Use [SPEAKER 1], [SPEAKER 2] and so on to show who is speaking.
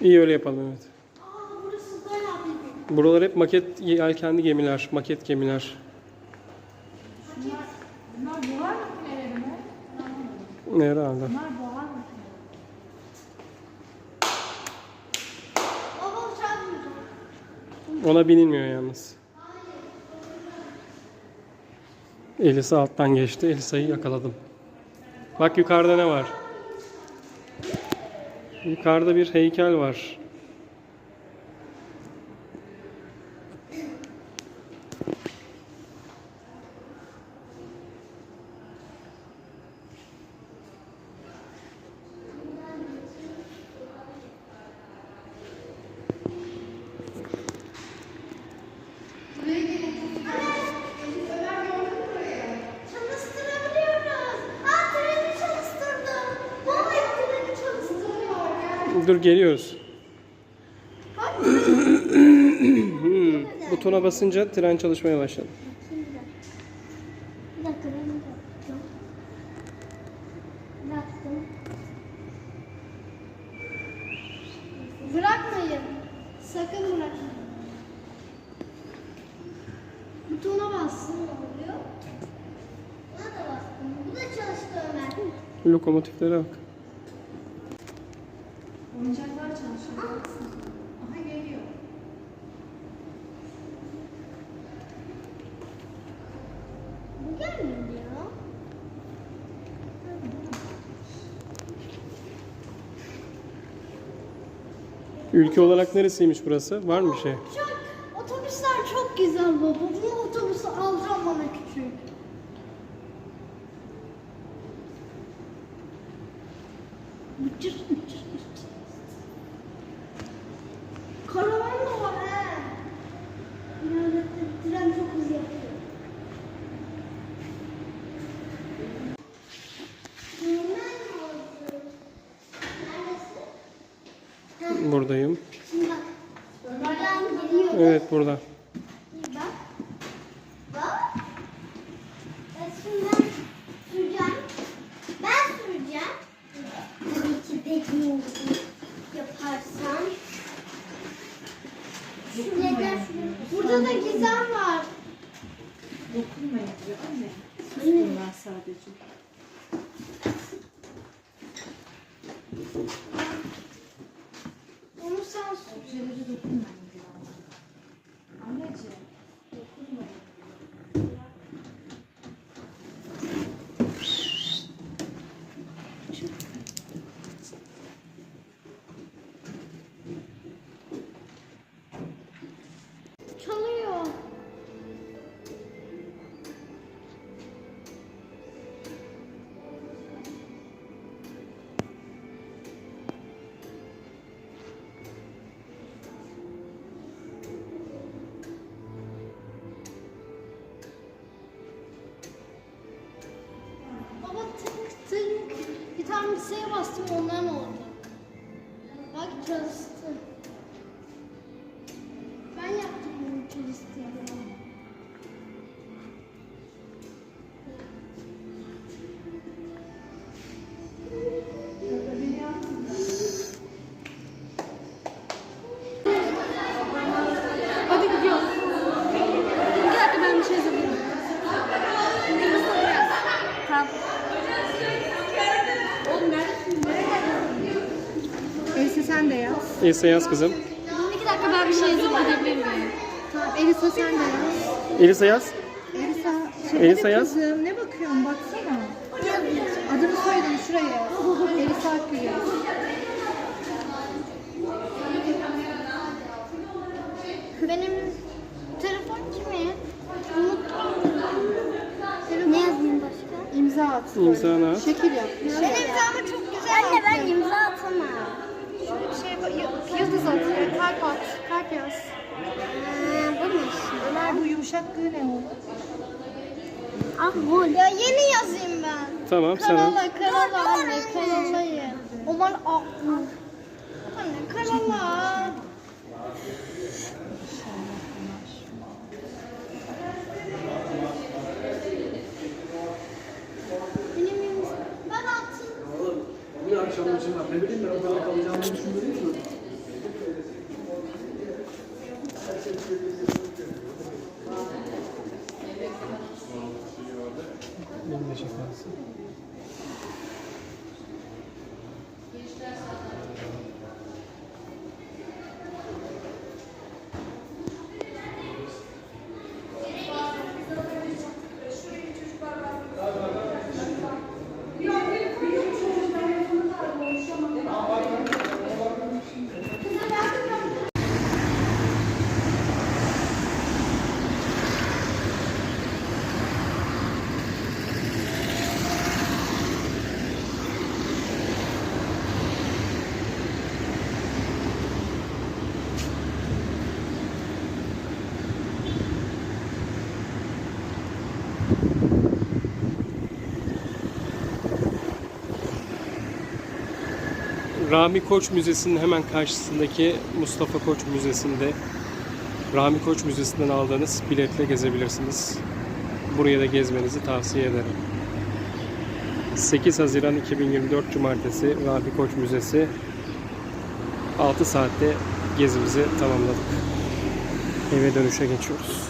[SPEAKER 1] İyi öyle yapalım evet.
[SPEAKER 2] Aa burası da yapayım.
[SPEAKER 1] Buralar hep maket yelkenli gemiler, maket gemiler.
[SPEAKER 3] Bunlar buhar makineleri mi?
[SPEAKER 1] Herhalde.
[SPEAKER 3] Bunlar buhar makineleri.
[SPEAKER 1] Ona binilmiyor yalnız. Elisa alttan geçti. Elisa'yı yakaladım. Bak yukarıda ne var? Yukarıda bir heykel var. Dur geliyoruz. Hmm, Butona basınca tren çalışmaya başladı.
[SPEAKER 2] Bırakmayın. Sakın bırakmayın. Butona bastım ne oluyor? Buna da bastım. Bu da çalıştı Ömer.
[SPEAKER 1] Lokomotiflere bak. Ülke olarak neresiymiş burası? Var mı bir şey?
[SPEAKER 2] Çok, otobüsler çok güzel baba. Bu otobüsü alacağım bana küçük. Bıçır bıçır bıçır. Karavan da var he. İleride tren çok hızlı yapıyor. Neredesin?
[SPEAKER 1] Buradayım.
[SPEAKER 2] Şimdi bak. Ömer'den geliyor.
[SPEAKER 1] Evet burada.
[SPEAKER 2] Bak. Bak. Ben şimdi ben süreceğim. Ben süreceğim. Tabii ki bekliyorum. Yaparsam. Şuradan Burada da gizem var.
[SPEAKER 3] Dokunmayın diyor anne.
[SPEAKER 2] Anne.
[SPEAKER 3] Bunlar sadece.
[SPEAKER 2] Sen sür.
[SPEAKER 3] Objelere dokunmayın diyor anne.
[SPEAKER 2] Bilgisayara bastım ondan oldu. Bak çalıştı.
[SPEAKER 3] Elisa yaz
[SPEAKER 1] kızım.
[SPEAKER 2] İki dakika ben bir şey yazıp gidebilir miyim?
[SPEAKER 3] Tamam Elisa sen de yaz.
[SPEAKER 1] Elisa yaz.
[SPEAKER 3] Elisa.
[SPEAKER 1] Elisa
[SPEAKER 3] Şöyle
[SPEAKER 1] yaz.
[SPEAKER 3] Kızım ne bakıyorsun baksana. Adını soyadını şuraya. Elisa Akgül yaz.
[SPEAKER 2] Benim telefon kimin? Unuttum. Ne yazayım başka?
[SPEAKER 3] İmza at.
[SPEAKER 1] İmzanı at.
[SPEAKER 3] Şekil yap.
[SPEAKER 2] Benim imzamı çok güzel Anne ben imza atamam.
[SPEAKER 3] Yıldız at. Kalp at. Kalp yaz.
[SPEAKER 2] Ha, bu mu işte?
[SPEAKER 3] Ömer bu yumuşak gı ne?
[SPEAKER 2] Ah bu. Ya yeni yazayım ben.
[SPEAKER 1] Tamam sen al.
[SPEAKER 2] Karala karala anne karalayı. Aman ah. Anne karala. Benim. Ben attım.
[SPEAKER 4] Bir akşam için var. Ne bileyim ben o kadar
[SPEAKER 1] Rami Koç Müzesi'nin hemen karşısındaki Mustafa Koç Müzesi'nde Rami Koç Müzesi'nden aldığınız biletle gezebilirsiniz. Buraya da gezmenizi tavsiye ederim. 8 Haziran 2024 Cumartesi Rami Koç Müzesi 6 saatte gezimizi tamamladık. Eve dönüşe geçiyoruz.